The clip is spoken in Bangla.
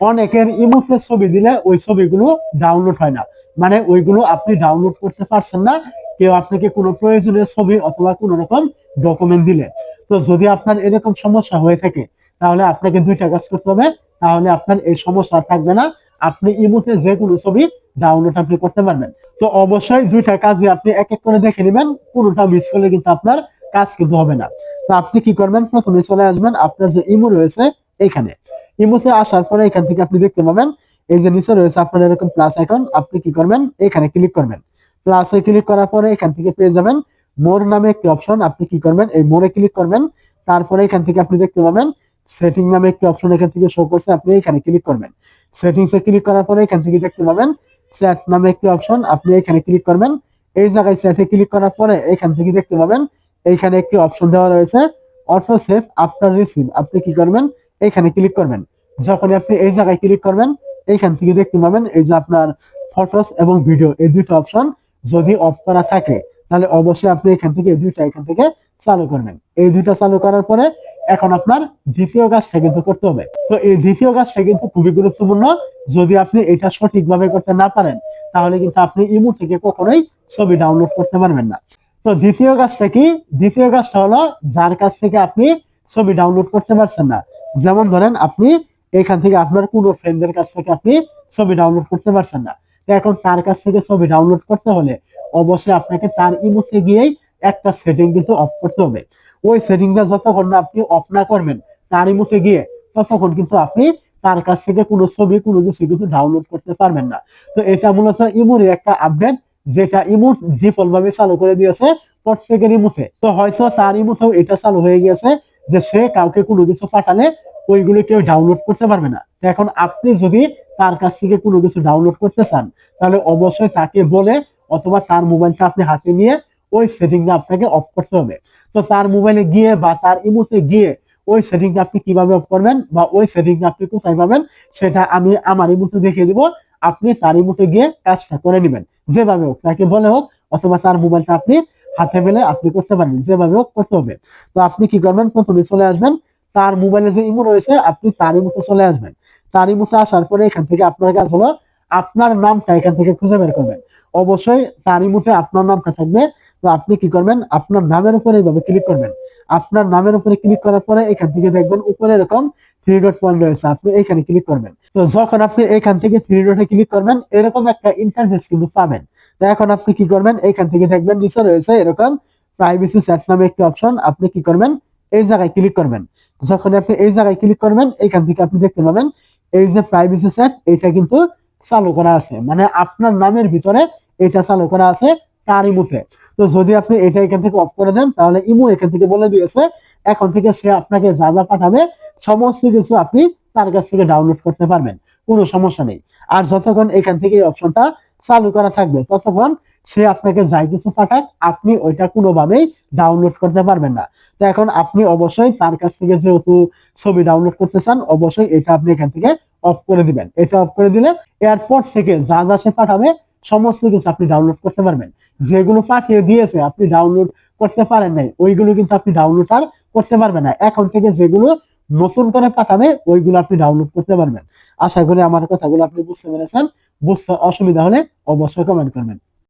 অনেকের ইমোতে ছবি দিলে ওই ছবিগুলো ডাউনলোড হয় না। মানে ওইগুলো আপনি ডাউনলোড করতে পারছেন না, কেউ আপনাকে কোনো প্রয়োজনীয় ছবি অথবা কোনো রকম ডকুমেন্ট দিলে। তো যদি আপনার এরকম সমস্যা হয়ে থাকে, তাহলে আপনাকে দুইটা কাজ করতে হবে। তাহলে আপনার এই সমস্যা থাকবে না। আপনি ইমোতে যে কোনো ছবি ডাউনলোড আপনি করতে পারবেন। তো অবশ্যই দুইটা কাজই আপনি এক এক করে দেখে নেবেন। কোনোটা মিস করলে কিন্তু আপনার কাজ কিন্তু হবে না। তো আপনি কি করবেন? প্রথমে চলে আসবেন। আপনার যে ইমো রয়েছে এখানে ইমোতে আসার পরে এখান থেকে আপনি দেখতে পাবেন, এই যে নিচে রয়েছে আপনার এরকম প্লাস আইকন আপনি কি করবেন? এখানে ক্লিক করবেন। প্লাসে ক্লিক করার পরে এখান থেকে পেয়ে যাবেন মোর নামে একটি অপশন আপনি কি করবেন? এই মোরে ক্লিক করবেন। তারপরে এখান থেকে আপনি দেখতে পাবেন সেটিং নামে একটি অপশন এখান থেকে শো করছে, আপনি এখানে ক্লিক করবেন। সেটিংস ক্লিক করার পরে এখান থেকে দেখতে পাবেন চ্যাট নামে একটি অপশন আপনি এখানে ক্লিক করবেন। এই জায়গায় চ্যাটে ক্লিক করার পরে এখান থেকে দেখতে পাবেন এইখানে একটি অপশন দেওয়া রয়েছে অটো সেভ আফটার রিসিভ আপনি কি করবেন? এখানে ক্লিক করবেন। যখন আপনি এই জায়গায় ক্লিক করবেন, এইখান থেকে দেখতে পাবেন এই যে আপনার ফটোস এবং ভিডিও এই দুটো অপশন যদি অফ করা থাকে, তাহলে অবশ্যই আপনি এখান থেকে এই দুইটা এখান থেকে চালু করবেন। এই দুইটা চালু করার পরে এখন আপনার দ্বিতীয় কাজটা কিন্তু করতে হবে। তো এই দ্বিতীয় কাজটা কিন্তু খুবই গুরুত্বপূর্ণ। যদি আপনি এটা সঠিকভাবে করতে না পারেন, তাহলে কিন্তু আপনি ইমো থেকে কখনোই ছবি ডাউনলোড করতে পারবেন না। তো দ্বিতীয় কাজটা কি? দ্বিতীয় কাজটা হলো, যার কাছ থেকে আপনি ছবি ডাউনলোড করতে পারছেন না, যেমন ধরেন আপনি এখান থেকে আপনার কোনো ফ্রেন্ডের কাছ থেকে আপনি ছবি ডাউনলোড করতে পারছেন না। এখন তার কাছ থেকে ছবি ডাউনলোড করতে হলে অবশ্যই আপনাকে তার ইমোতে গিয়েই একটা সেটিং কিন্তু অফ করতে হবে। ওই সেটিংটা যতক্ষণ না আপনি অফ না করবেন, তার ইমোতে গিয়ে ততক্ষণ কিন্তু আপনি তার কাছ থেকে কোনো ছবি, কোনো কিছু কিন্তু ডাউনলোড করতে পারবেন না। তো এটা মূলত ইমোর একটা আপডেট যেটা ইমোট ডিফল্ট ভাবে চালু করে দিয়েছে প্রত্যেকের ইমোতে তো হয়তো তার ইমোতেও এটা চালু হয়ে গেছে যে সে কাউকে কোনো কিছু পাঠালে ওইগুলো কেউ ডাউনলোড করতে পারবে না। এখন আপনি যদি তার কাছ থেকে কোনো কিছু ডাউনলোড করতে চান, তাহলে অবশ্যই তাকে বলে অথবা তার মোবাইলটা আপনি হাতে নিয়ে ওই সেটিংটা আপনাকে অফ করতে হবে। তো তার মোবাইলে গিয়ে বা তার ইমোতে গিয়ে ওই সেটিংটা আপনি কীভাবে অফ করবেন বা ওই সেটিংটা আপনি কোথায় পাবেন, সেটা আমি আমার ইমোতে দেখিয়ে দিব। আপনি তার ইমোতে গিয়ে কাজটা করে নেবেন। যেভাবে হোক তাকে বলে হোক অথবা তার মোবাইলটা আপনি হাতে পেলে আপনি করতে পারেন যেভাবে হোক করতে হবে। তো আপনি কি করবেন? প্রথমে চলে আসবেন। তার মোবাইলে যে ইমো রয়েছে, আপনি তার ইমোতে চলে আসবেন। তার ইমোতে আসার পরে এখান থেকে আপনার কাজ হলো আপনার নামটা এখান থেকে খুঁজে বের করবেন। অবশ্যই তার ইমোতে আপনার নামটা থাকবে। তো আপনি কি করবেন? আপনার নামের উপরে এইভাবে ক্লিক করবেন। আপনার নামের উপরে ক্লিক করার পরে এখান থেকে দেখবেন উপরে এরকম থ্রি ডট পয়েন্ট রয়েছে। আপনি এখানে ক্লিক করবেন। তো যখন আপনি এখান থেকে থ্রি ডটে ক্লিক করবেন, এরকম একটা ইন্টারফেস কিন্তু পাবেন। তো এখন আপনি কি করবেন? এখান থেকে দেখবেন নিচে রয়েছে এরকম প্রাইভেসি সেট নামে একটি অপশন আপনি কি করবেন? এই জায়গায় ক্লিক করবেন। যখন আপনি এই জায়গায় ক্লিক করবেন এখান থেকে আপনি দেখতে পাবেন, এই যে প্রাইভেসি সেট এটা কিন্তু চালু করা আছে। মানে আপনার নামের ভিতরে এটা চালু করা আছে তার ইমোতে। তো যদি আপনি এটা এখান থেকে অফ করে দেন, তাহলে ইমো এখান থেকে বলে দিয়েছে, এখন থেকে সে আপনাকে যা যা পাঠাবে, সমস্ত কিছু আপনি তার কাছ থেকে ডাউনলোড করতে পারবেন। কোনো সমস্যা নেই। আর যতক্ষণ এখান থেকে এই অপশনটা চালু করা থাকবে, ততক্ষণ সে আপনাকে যাই কিছু পাঠাক, আপনি ওইটা কোনোভাবেই ডাউনলোড করতে পারবেন না। তো এখন আপনি অবশ্যই তার কাছ থেকে যেহেতু ছবি ডাউনলোড করতে চান, অবশ্যই এটা আপনি এখান থেকে অফ করে দিবেন। এটা অফ করে দিলে এয়ারপোর্ট থেকে যা যা সে পাঠাবে, সমস্ত কিছু আপনি ডাউনলোড করতে পারবেন। যেগুলো পাঠিয়ে দিয়েছে, আপনি ডাউনলোড করতে পারেন নাই, ওইগুলো কিন্তু আপনি ডাউনলোড আর করতে পারবেন না। এখন থেকে যেগুলো নতুন করে পাঠাবে, ওইগুলো আপনি ডাউনলোড করতে পারবেন। আশা করি আমার কথাগুলো আপনি বুঝতে পেরেছেন। বুঝতে অসুবিধা হলে অবশ্যই কমেন্ট করবেন।